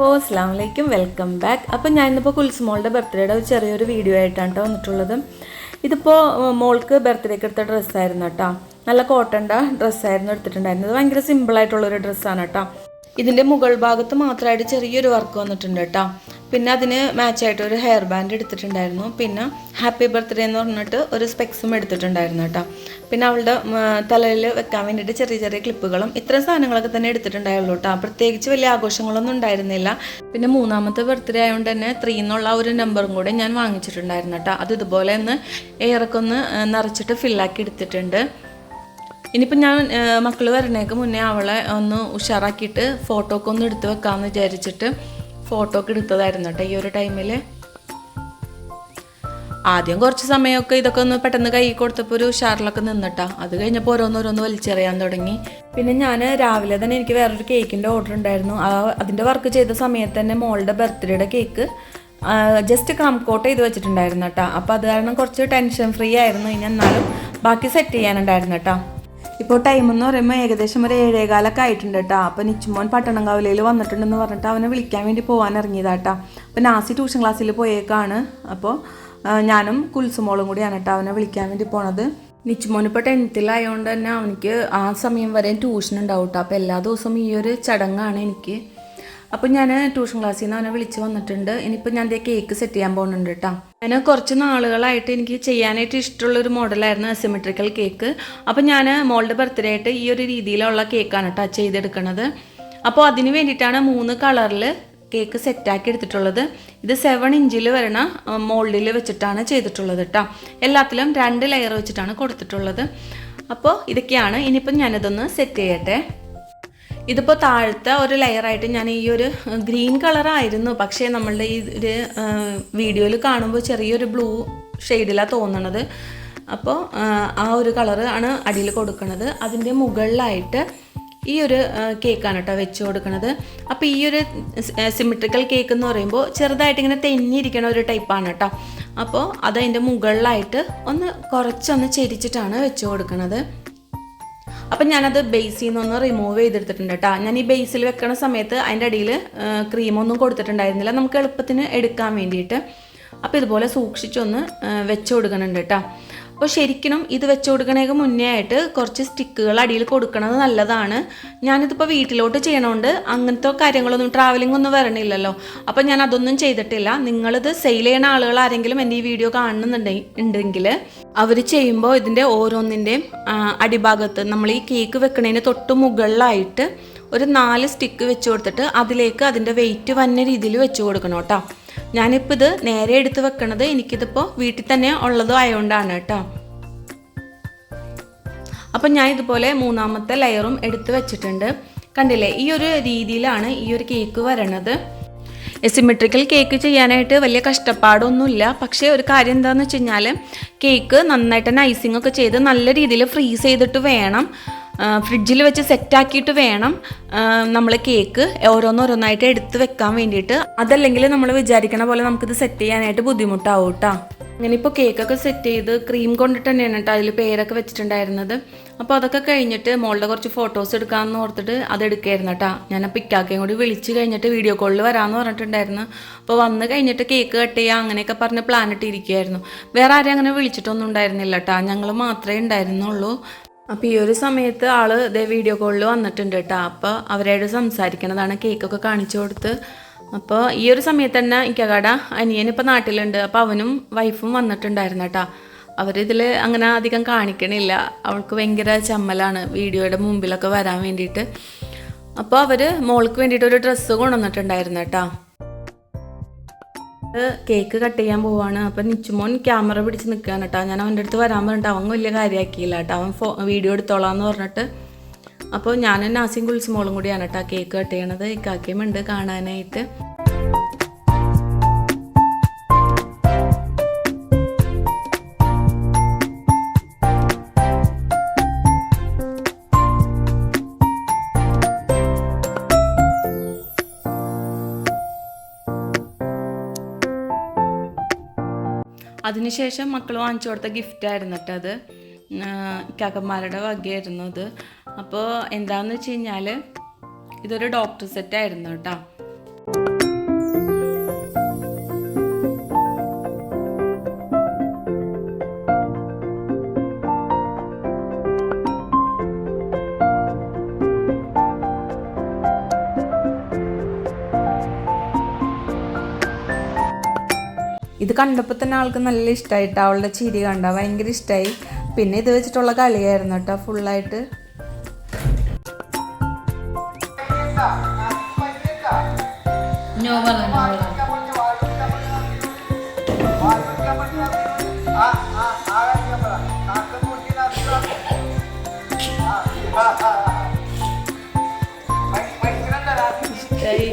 ഓ അസ്സാം വലൈക്കും welcome back. അപ്പം ഞാനിന്നിപ്പോൾ കുൽസുമോളുടെ ബർത്ത്ഡേയുടെ ഒരു ചെറിയൊരു വീഡിയോ ആയിട്ടാണ് കേട്ടോ വന്നിട്ടുള്ളത്. ഇതിപ്പോൾ മോൾക്ക് ബർത്ത്ഡേക്ക് എടുത്ത ഡ്രസ്സായിരുന്നു കേട്ടോ നല്ല കോട്ടന്റെ ഡ്രസ്സായിരുന്നു എടുത്തിട്ടുണ്ടായിരുന്നത്. ഭയങ്കര സിമ്പിളായിട്ടുള്ളൊരു ഡ്രസ്സാണ് കേട്ടോ ഇതിന്റെ മുകൾ ഭാഗത്ത് മാത്രമായിട്ട് ചെറിയൊരു വർക്ക് വന്നിട്ടുണ്ട് കേട്ടോ പിന്നെ അതിന് മാച്ചായിട്ട് ഒരു ഹെയർ ബാൻഡ് എടുത്തിട്ടുണ്ടായിരുന്നു. പിന്നെ ഹാപ്പി ബർത്ത്ഡേ എന്ന് പറഞ്ഞിട്ട് ഒരു സ്പെക്സും എടുത്തിട്ടുണ്ടായിരുന്നു കേട്ടോ പിന്നെ അവളുടെ തലയിൽ വെക്കാൻ വേണ്ടിയിട്ട് ചെറിയ ചെറിയ ക്ലിപ്പുകളും ഇത്തരം സാധനങ്ങളൊക്കെ തന്നെ എടുത്തിട്ടുണ്ടായുള്ളൂ കേട്ടോ പ്രത്യേകിച്ച് വലിയ ആഘോഷങ്ങളൊന്നും ഉണ്ടായിരുന്നില്ല. പിന്നെ മൂന്നാമത്തെ ബർത്ത്ഡേ ആയതുകൊണ്ട് തന്നെ ത്രീ എന്നുള്ള ഒരു നമ്പറും കൂടെ ഞാൻ വാങ്ങിച്ചിട്ടുണ്ടായിരുന്നു കേട്ടോ അത് ഇതുപോലെ ഒന്ന് എയറൊക്കെ ഒന്ന് നിറച്ചിട്ട് ഫില്ലാക്കി എടുത്തിട്ടുണ്ട്. ഇനിയിപ്പോൾ ഞാൻ മക്കൾ വരണേക്ക് മുന്നേ അവളെ ഒന്ന് ഉഷാറാക്കിയിട്ട് ഫോട്ടോ ഒക്കെ ഒന്ന് എടുത്ത് വെക്കാമെന്ന് വിചാരിച്ചിട്ട് ഫോട്ടോ ഒക്കെ എടുത്തതായിരുന്നു കേട്ടോ ഈ ഒരു ടൈമിൽ ആദ്യം കുറച്ച് സമയമൊക്കെ ഇതൊക്കെ ഒന്ന് പെട്ടെന്ന് കൈ കൊടുത്തപ്പോൾ ഒരു ഉഷാറിലൊക്കെ നിന്നിട്ടാ. അത് കഴിഞ്ഞപ്പോൾ ഓരോന്നോരോന്ന് വലിച്ചെറിയാൻ തുടങ്ങി. പിന്നെ ഞാൻ രാവിലെ തന്നെ എനിക്ക് വേറൊരു കേക്കിന്റെ ഓർഡർ ഉണ്ടായിരുന്നു. ആ അതിന്റെ വർക്ക് ചെയ്ത സമയത്ത് തന്നെ മോളുടെ ബർത്ത്ഡേയുടെ കേക്ക് ജസ്റ്റ് കംകോട്ട് ചെയ്ത് വെച്ചിട്ടുണ്ടായിരുന്നു കേട്ടോ അപ്പോൾ അത് കാരണം കുറച്ച് ടെൻഷൻ ഫ്രീ ആയിരുന്നു. ഇനി എന്നാലും ബാക്കി സെറ്റ് ചെയ്യാനുണ്ടായിരുന്നു കേട്ടോ ഇപ്പോൾ ടൈം എന്ന് പറയുമ്പോൾ ഏകദേശം ഒരു ഏഴേകാലൊക്കെ ആയിട്ടുണ്ട് കേട്ടോ അപ്പോൾ നിച്ചുമോൻ പട്ടണംകാവിലയിൽ വന്നിട്ടുണ്ടെന്ന് പറഞ്ഞിട്ട് അവനെ വിളിക്കാൻ വേണ്ടി പോകാൻ ഇറങ്ങിയതാട്ടോ. അപ്പോൾ നാസി ട്യൂഷൻ ക്ലാസ്സിൽ പോയേക്കാണ്. അപ്പോൾ ഞാനും കുൽസുമോളും കൂടിയാണ് കേട്ടോ അവനെ വിളിക്കാൻ വേണ്ടി പോണത്. നിച്ചുമോൻ ഇപ്പോൾ ടെൻത്തിലായതുകൊണ്ട് തന്നെ അവനിക്ക് ആ സമയം വരെ ട്യൂഷൻ ഉണ്ടാവും കേട്ടോ അപ്പോൾ എല്ലാ ദിവസവും ഈ ഒരു ചടങ്ങാണ് എനിക്ക്. അപ്പോൾ ഞാൻ ട്യൂഷൻ ക്ലാസ്സിൽ നിന്ന് അവനെ വിളിച്ച് വന്നിട്ടുണ്ട്. ഇനിയിപ്പോൾ ഞാൻ ദേ കേക്ക് സെറ്റ് ചെയ്യാൻ പോകുന്നുണ്ട് കേട്ടോ ഞാൻ കുറച്ച് നാളുകളായിട്ട് എനിക്ക് ചെയ്യാനായിട്ട് ഇഷ്ടമുള്ളൊരു മോഡലായിരുന്നു അസിമെട്രിക്കൽ കേക്ക് അപ്പോൾ ഞാൻ മോളുടെ ബർത്ത്ഡേ ആയിട്ട് ഈ ഒരു രീതിയിലുള്ള കേക്കാണ് കേട്ടോ ചെയ്തെടുക്കണത്. അപ്പോൾ അതിന് വേണ്ടിയിട്ടാണ് മൂന്ന് കളറിൽ കേക്ക് സെറ്റാക്കി എടുത്തിട്ടുള്ളത്. ഇത് സെവൻ ഇഞ്ചിൽ വരണ മോൾഡിൽ വെച്ചിട്ടാണ് ചെയ്തിട്ടുള്ളത് കേട്ടോ എല്ലാത്തിലും രണ്ട് ലെയർ വെച്ചിട്ടാണ് കൊടുത്തിട്ടുള്ളത്. അപ്പോൾ ഇതൊക്കെയാണ്. ഇനിയിപ്പം ഞാനിതൊന്ന് സെറ്റ് ചെയ്യട്ടെ. ഇതിപ്പോൾ താഴത്തെ ഒരു ലെയറായിട്ട് ഞാൻ ഈ ഒരു ഗ്രീൻ കളറായിരുന്നു പക്ഷേ നമ്മളുടെ ഈ ഒരു വീഡിയോയിൽ കാണുമ്പോൾ ചെറിയൊരു ബ്ലൂ ഷെയ്ഡിലാണ് തോന്നണത്. അപ്പോൾ ആ ഒരു കളറ് ആണ് അടിയിൽ കൊടുക്കുന്നത് അതിന്റെ മുകളിലായിട്ട് ഈ ഒരു കേക്കാണ് കേട്ടോ വെച്ച് കൊടുക്കുന്നത് അപ്പോൾ ഈ ഒരു സിമിട്രിക്കൽ കേക്ക് എന്ന് പറയുമ്പോൾ ചെറുതായിട്ട് ഇങ്ങനെ തെന്നിയിരിക്കണ ഒരു ടൈപ്പാണ് കേട്ടോ അപ്പോൾ അതതിന്റെ മുകളിലായിട്ട് ഒന്ന് കുറച്ചൊന്ന് ചെരിച്ചിട്ടാണ് വെച്ച് കൊടുക്കുന്നത് അപ്പം ഞാനത് ബേസിൽ നിന്നൊന്ന് റിമൂവ് ചെയ്തെടുത്തിട്ടുണ്ട് കേട്ടോ ഞാൻ ഈ ബേസിൽ വെക്കണ സമയത്ത് അതിന്റെ അടിയിൽ ക്രീമൊന്നും കൊടുത്തിട്ടുണ്ടായിരുന്നില്ല. നമുക്ക് എളുപ്പത്തിന് എടുക്കാൻ വേണ്ടിയിട്ട്. അപ്പോൾ ഇതുപോലെ സൂക്ഷിച്ചൊന്ന് വെച്ച് കൊടുക്കണുണ്ട് കേട്ടോ അപ്പോൾ ശരിക്കും ഇത് വെച്ച് കൊടുക്കണേക്ക് മുന്നേ ആയിട്ട് കുറച്ച് സ്റ്റിക്കുകൾ അടിയിൽ കൊടുക്കണത് നല്ലതാണ്. ഞാനിതിപ്പോൾ വീട്ടിലോട്ട് ചെയ്യണോണ്ട് അങ്ങനത്തെ കാര്യങ്ങളൊന്നും ട്രാവലിംഗ് ഒന്നും വരണില്ലല്ലോ. അപ്പോൾ ഞാൻ അതൊന്നും ചെയ്തിട്ടില്ല. നിങ്ങളിത് സെയിൽ ചെയ്യണ ആളുകൾ ആരെങ്കിലും എന്റെ ഈ വീഡിയോ കാണുന്നുണ്ടെങ്കിൽ അവർ ചെയ്യുമ്പോൾ ഇതിന്റെ ഓരോന്നിന്റെയും അടിഭാഗത്ത് നമ്മൾ ഈ കേക്ക് വെക്കണതിന് തൊട്ട് മുകളിലായിട്ട് ഒരു നാല് സ്റ്റിക്ക് വെച്ച് കൊടുത്തിട്ട് അതിലേക്ക് അതിന്റെ വെയിറ്റ് വന്ന രീതിയിൽ വെച്ച് കൊടുക്കണം കേട്ടോ. ഞാനിപ്പോൾ ഇത് നേരെ എടുത്ത് വെക്കണത് എനിക്കിതിപ്പോൾ വീട്ടിൽ തന്നെ ഉള്ളതും ആയതുകൊണ്ടാണ് കേട്ടോ. അപ്പം ഞാൻ ഇതുപോലെ മൂന്നാമത്തെ ലെയറും എടുത്ത് വെച്ചിട്ടുണ്ട്. കണ്ടില്ലേ ഈ ഒരു രീതിയിലാണ് ഈ ഒരു കേക്ക് വരണത്. സിമെട്രിക്കൽ കേക്ക് ചെയ്യാനായിട്ട് വലിയ കഷ്ടപ്പാടൊന്നുമില്ല. പക്ഷേ ഒരു കാര്യം എന്താണെന്ന് വെച്ച് കഴിഞ്ഞാൽ കേക്ക് നന്നായിട്ട് തന്നെ ഐസിംഗ് ഒക്കെ ചെയ്ത് നല്ല രീതിയിൽ ഫ്രീസ് ചെയ്തിട്ട് വേണം. ഫ്രിഡ്ജിൽ വെച്ച് സെറ്റാക്കിയിട്ട് വേണം നമ്മൾ കേക്ക് ഓരോന്നോരോന്നായിട്ട് എടുത്ത് വെക്കാൻ വേണ്ടിയിട്ട്. അതല്ലെങ്കിൽ നമ്മൾ വിചാരിക്കണ പോലെ നമുക്കിത് സെറ്റ് ചെയ്യാനായിട്ട് ബുദ്ധിമുട്ടാവും കേട്ടോ അങ്ങനെ ഇപ്പോൾ കേക്കൊക്കെ സെറ്റ് ചെയ്ത് ക്രീം കൊണ്ടിട്ട് തന്നെയാണ് കേട്ടോ അതിൽ പേരൊക്കെ വെച്ചിട്ടുണ്ടായിരുന്നത്. അപ്പോൾ അതൊക്കെ കഴിഞ്ഞിട്ട് മോളുടെ കുറച്ച് ഫോട്ടോസ് എടുക്കാമെന്ന് ഓർത്തിട്ട് അത് എടുക്കായിരുന്നു കേട്ടോ ഞാൻ അപ്പോൾ കൂടി വിളിച്ച് കഴിഞ്ഞിട്ട് വീഡിയോ കോളിൽ വരാമെന്ന് പറഞ്ഞിട്ടുണ്ടായിരുന്നു. അപ്പോൾ വന്ന് കഴിഞ്ഞിട്ട് കേക്ക് കട്ട് ചെയ്യുക അങ്ങനെയൊക്കെ പറഞ്ഞ് പ്ലാൻ ഇട്ടിരിക്കുകയായിരുന്നു വേറെ ആരെയും അങ്ങനെ വിളിച്ചിട്ടൊന്നും ഉണ്ടായിരുന്നില്ല കേട്ടോ ഞങ്ങൾ മാത്രമേ ഉണ്ടായിരുന്നുള്ളൂ. അപ്പോൾ ഈ ഒരു സമയത്ത് ആൾ ഇതേ വീഡിയോ കോളിൽ വന്നിട്ടുണ്ട് കേട്ടോ അപ്പോൾ അവരോട് സംസാരിക്കണതാണ് കേക്കൊക്കെ കാണിച്ചു കൊടുത്ത്. അപ്പോൾ ഈ ഒരു സമയത്ത് തന്നെ ഇക്കകട അനിയൻ ഇപ്പോൾ നാട്ടിലുണ്ട്. അപ്പോൾ അവനും വൈഫും വന്നിട്ടുണ്ടായിരുന്നു കേട്ടോ അവരിതിൽ അങ്ങനെ അധികം കാണിക്കണില്ല. അവൾക്ക് ഭയങ്കര ചമ്മലാണ് വീഡിയോയുടെ മുമ്പിലൊക്കെ വരാൻ വേണ്ടിയിട്ട്. അപ്പോൾ അവർ മോൾക്ക് വേണ്ടിയിട്ട് ഒരു ഡ്രസ്സ് കൊണ്ടുവന്നിട്ടുണ്ടായിരുന്നു കേട്ടോ കേക്ക് കട്ട് ചെയ്യാൻ പോവാണ്. അപ്പം നിച്ചുമോൻ ക്യാമറ പിടിച്ച് നിൽക്കുകയാണ് കേട്ടോ ഞാൻ അവന്റെ അടുത്ത് വരാൻ പറഞ്ഞിട്ട് അവൻ വലിയ കാര്യമാക്കിയില്ല കേട്ടോ അവൻ ഫോ വീഡിയോ എടുത്തോളാന്ന് പറഞ്ഞിട്ട്. അപ്പോൾ ഞാനും നാസിയും കുളിച്ചുമോളും കൂടിയാണ് കേട്ടോ കേക്ക് കട്ട് ചെയ്യണത്. ഇക്കാക്കയും ഉണ്ട് കാണാനായിട്ട്. അതിനുശേഷം മക്കൾ വാങ്ങിച്ചു കൊടുത്ത ഗിഫ്റ്റ് ആയിരുന്നു കേട്ടോ അത്. കാക്കന്മാരുടെ വകയായിരുന്നു അത്. അപ്പോൾ എന്താണെന്ന് വെച്ച് കഴിഞ്ഞാൽ ഇതൊരു ഡോക്ടർ സെറ്റായിരുന്നു കേട്ടോ കണ്ടപ്പോൾ തന്നെ ആൾക്ക് നല്ല ഇഷ്ടമായിട്ട് അവളുടെ ചിരി കണ്ട ഭയങ്കര ഇഷ്ടമായി പിന്നെ ഇത് വെച്ചിട്ടുള്ള കളിയായിരുന്നു കേട്ടോ ഫുള്ളായിട്ട് ഈ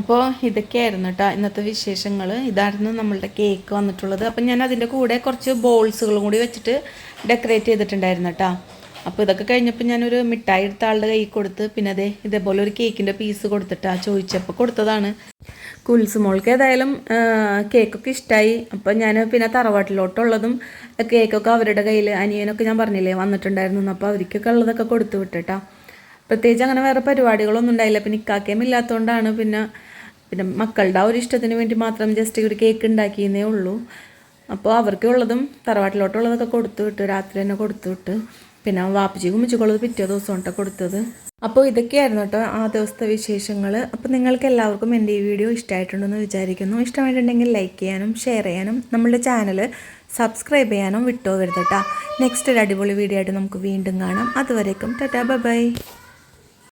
അപ്പോൾ ഇതൊക്കെയായിരുന്നു കേട്ടോ ഇന്നത്തെ വിശേഷങ്ങൾ ഇതായിരുന്നു നമ്മളുടെ കേക്ക് വന്നിട്ടുള്ളത്. അപ്പം ഞാൻ അതിന്റെ കൂടെ കുറച്ച് ബോൾസുകളും കൂടി വെച്ചിട്ട് ഡെക്കറേറ്റ് ചെയ്തിട്ടുണ്ടായിരുന്നു കേട്ടോ അപ്പോൾ ഇതൊക്കെ കഴിഞ്ഞപ്പോൾ ഞാനൊരു മിഠായി എടുത്ത ആളുടെ കൈ കൊടുത്ത് പിന്നെ അതെ ഇതേപോലെ ഒരു കേക്കിന്റെ പീസ് കൊടുത്തിട്ടാ ചോദിച്ചപ്പോൾ കൊടുത്തതാണ്. കുൽസ് മോൾക്ക് ഏതായാലും കേക്കൊക്കെ ഇഷ്ടമായി അപ്പോൾ ഞാൻ പിന്നെ തറവാട്ടിലോട്ടുള്ളതും കേക്കൊക്കെ അവരുടെ കയ്യിൽ അനിയനൊക്കെ ഞാൻ പറഞ്ഞില്ലേ വന്നിട്ടുണ്ടായിരുന്നു. അപ്പോൾ അവർക്കൊക്കെ ഉള്ളതൊക്കെ കൊടുത്തു വിട്ടിട്ടാ പ്രത്യേകിച്ച് അങ്ങനെ വേറെ പരിപാടികളൊന്നും ഉണ്ടായില്ല. പിന്നെ ഇക്കാക്കയും ഇല്ലാത്തതുകൊണ്ടാണ് പിന്നെ പിന്നെ മക്കളുടെ ആ ഒരു ഇഷ്ടത്തിന് വേണ്ടി മാത്രം ജസ്റ്റ് ഒരു കേക്ക് ഉണ്ടാക്കിയെന്നേ ഉള്ളൂ. അപ്പോൾ അവർക്കുള്ളതും തറവാട്ടിലോട്ടുള്ളതൊക്കെ കൊടുത്തു വിട്ടു രാത്രി തന്നെ കൊടുത്തു വിട്ട്. പിന്നെ വാപ്പച്ചി കുമ്മിച്ചിക്കുള്ളത് പിറ്റേ ദിവസം കൊണ്ടാണ് കൊടുത്തത്. അപ്പോൾ ഇതൊക്കെയായിരുന്നു കേട്ടോ ആ ദിവസത്തെ വിശേഷങ്ങൾ അപ്പോൾ നിങ്ങൾക്ക് എല്ലാവർക്കും എന്റെ ഈ വീഡിയോ ഇഷ്ടമായിട്ടുണ്ടെന്ന് വിചാരിക്കുന്നു. ഇഷ്ടമായിട്ടുണ്ടെങ്കിൽ ലൈക്ക് ചെയ്യാനും ഷെയർ ചെയ്യാനും നമ്മളുടെ ചാനൽ സബ്സ്ക്രൈബ് ചെയ്യാനും വിട്ടോ കേട്ടോ. നെക്സ്റ്റ് ഒരു അടിപൊളി വീഡിയോ ആയിട്ട് നമുക്ക് വീണ്ടും കാണാം. അതുവരേക്കും ടാറ്റാ ബൈ ബൈ